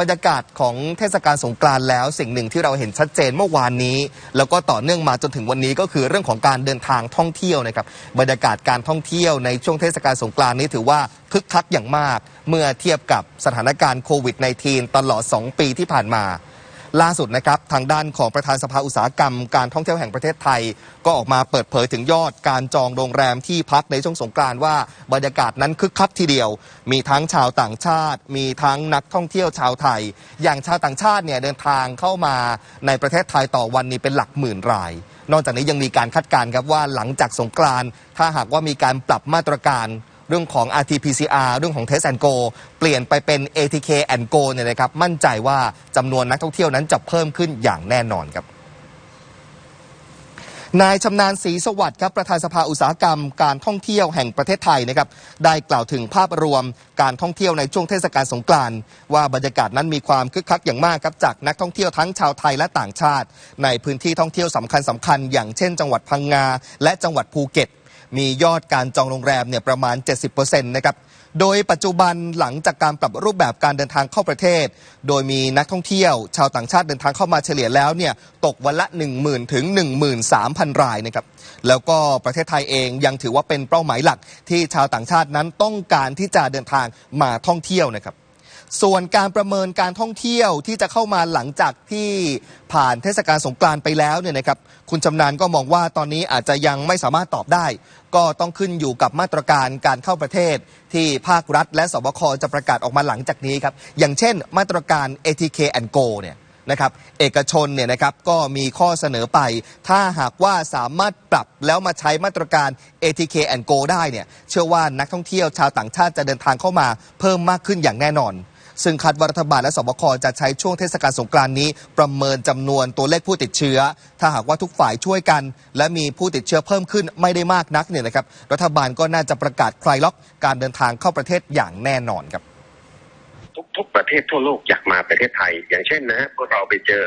บรรยากาศของเทศกาลสงกรานต์แล้วสิ่งหนึ่งที่เราเห็นชัดเจนเมื่อวานนี้ แล้วก็ต่อเนื่องมาจนถึงวันนี้ก็คือเรื่องของการเดินทางท่องเที่ยวนะครับบรรยากาศการท่องเที่ยวในช่วงเทศกาลสงกรานต์นี้ถือว่าคึกคักอย่างมาก เมื่อเทียบกับสถานการณ์โควิด -19 ตลอด 2 ปีที่ผ่านมา ล่าสุดนะครับทางด้านของประธานสภาอุตสาหกรรมการท่องเที่ยวแห่งประเทศไทย ก็ออกมาเปิดเผยถึงยอดการจองโรงแรมที่พักในช่วงสงกรานต์ว่าบรรยากาศนั้นคึกคักทีเดียว มีทั้งชาวต่างชาติ มีทั้งนักท่องเที่ยวชาวไทย อย่างชาวต่างชาติเนี่ยเดินทางเข้ามาในประเทศไทยต่อวันนี้เป็นหลักหมื่นราย นอกจากนี้ยังมีการคาดการณ์ครับว่าหลังจากสงกรานต์ถ้าหากว่ามีการปรับมาตรการ เรื่องของ RT-PCR เรื่องของ Test and Go เปลี่ยนไปเป็น ATK and Go เนี่ยนะครับมั่นใจว่าจำนวนนักท่องเที่ยวนั้นจะเพิ่มขึ้นอย่างแน่นอนครับนายชำนาญศรีสวัสดิ์ครับประธานสภาอุตสาหกรรมการท่องเที่ยวแห่งประเทศไทยนะครับได้กล่าวถึงภาพรวมการท่องเที่ยวในช่วงเทศกาลสงกรานต์ว่าบรรยากาศนั้นมีความคึกคักอย่างมากครับจากนักท่องเที่ยวทั้งชาวไทยและต่างชาติ ในพื้นที่ท่องเที่ยวสำคัญสำคัญๆอย่างเช่น จังหวัดพังงาและจังหวัดภูเก็ต มียอดการจองโรงแรมเนี่ยประมาณ 70%นะครับโดยปัจจุบันหลังจากการปรับรูปแบบการเดินทางเข้าประเทศ โดยมีนักท่องเที่ยวชาวต่างชาติเดินทางเข้ามาเฉลี่ยแล้วเนี่ยตกวันละ 10,000 ถึง 13,000 รายนะครับ แล้วก็ประเทศไทยเองยังถือว่าเป็นเป้าหมายหลักที่ชาวต่างชาตินั้นต้องการที่จะเดินทางมาท่องเที่ยวนะครับ ส่วนการประเมินการท่องเที่ยวที่จะเข้ามาหลังจากที่ผ่านเทศกาลสงกรานต์ไปแล้วเนี่ยนะครับคุณชำนาญก็มองว่าตอนนี้อาจจะยังไม่สามารถตอบได้ ก็ต้องขึ้นอยู่กับมาตรการการเข้าประเทศ ที่ภาครัฐ และสบคจะประกาศออกมาหลังจากนี้ครับอย่างเช่น มาตรการ ATK and Go เนี่ยนะครับเอกชนเนี่ยนะครับก็มีข้อเสนอไป ถ้าหากว่าสามารถปรับแล้วมาใช้มาตรการ ATK and Go ได้เนี่ยเชื่อว่านักท่องเที่ยวชาวต่างชาติจะเดินทางเข้ามาเพิ่มมากขึ้นอย่างแน่นอน ซึ่งคาดว่ารัฐบาลและสบคจะใช้ช่วงเทศกาลสงกรานต์นี้ ประเมินจำนวนตัวเลขผู้ติดเชื้อ ถ้าหากว่าทุกฝ่ายช่วยกัน และมีผู้ติดเชื้อเพิ่มขึ้นไม่ได้มากนักเนี่ยนะครับรัฐบาลก็น่าจะประกาศคลายล็อกการเดินทางเข้าประเทศอย่างแน่นอนครับทุกๆประเทศทั่วโลกอยากมาประเทศไทย อย่างเช่นนะฮะพวกเราไปเจอ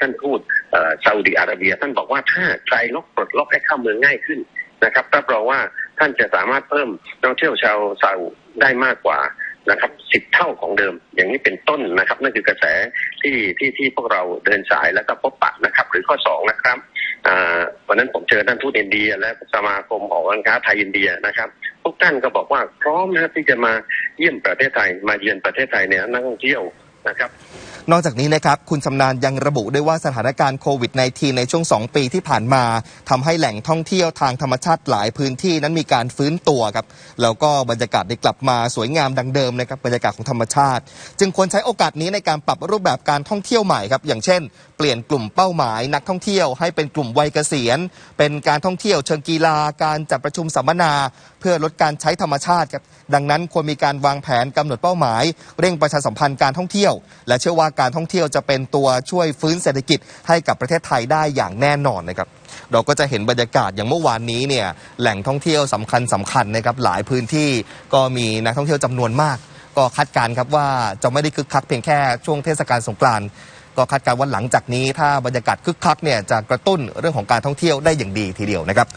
ท่านทูตเอ่อซาอุดิอาระเบีย ท่านบอกว่าถ้าใครล็อกปลดล็อกให้เข้าเมืองง่ายขึ้นนะครับรับรองว่าท่านจะสามารถเพิ่มนักท่องเที่ยวชาวซาอุได้มากกว่า นะครับสิบเท่าของเดิม อย่างนี้เป็นต้นนะครับนั่นคือกระแสที่ที่ที่พวกเราเดินสายแล้วก็พบปะนะครับหรือข้อสองนะครับวันนั้นผมเจอท่านทูตอินเดีย และสมาคมหอการค้าไทยอินเดียนะครับทุกท่านก็บอกว่าพร้อมนะครับที่จะมาเยี่ยมประเทศไทยมาเยือนประเทศไทยเนี่ยนักท่องเที่ยวนะครับ นอกจากนี้นะครับคุณชำนาญยังระบุด้วยว่าสถานการณ์โควิด -19 ในช่วง 2 ปีที่ผ่านมาทำให้แหล่งท่องเที่ยวทางธรรมชาติหลายพื้นที่นั้นมีการฟื้นตัวครับแล้วก็บรรยากาศได้กลับมาสวยงามดังเดิมนะครับบรรยากาศของธรรมชาติ จึงควรใช้โอกาสนี้ในการปรับรูปแบบการท่องเที่ยวใหม่ครับอย่างเช่น เปลี่ยนกลุ่มเป้าหมายนักท่องเที่ยวให้เป็นกลุ่มวัยเกษียณ เป็นการท่องเที่ยวเชิงกีฬาการจัดประชุมสัมมนา เพื่อลดการใช้ธรรมชาติครับดังนั้นควรมีการวางแผนกำหนดเป้าหมาย เร่งประชาสัมพันธ์การท่องเที่ยว และเชื่อว่าการท่องเที่ยวจะเป็นตัวช่วยฟื้นเศรษฐกิจให้กับประเทศไทยได้อย่างแน่นอนนะครับเราก็จะเห็นบรรยากาศอย่างเมื่อวานนี้เนี่ยแหล่งท่องเที่ยวสำคัญสำคัญนะครับหลายพื้นที่ก็มีนักท่องเที่ยวจำนวนมาก ก็คาดการครับว่าจะไม่ได้คึกคักเพียงแค่ช่วงเทศกาลสงกรานต์ก็คาดการว่าหลังจากนี้ถ้าบรรยากาศคึกคักเนี่ยจะกระตุ้นเรื่องของการท่องเที่ยวได้อย่างดีทีเดียวนะครับ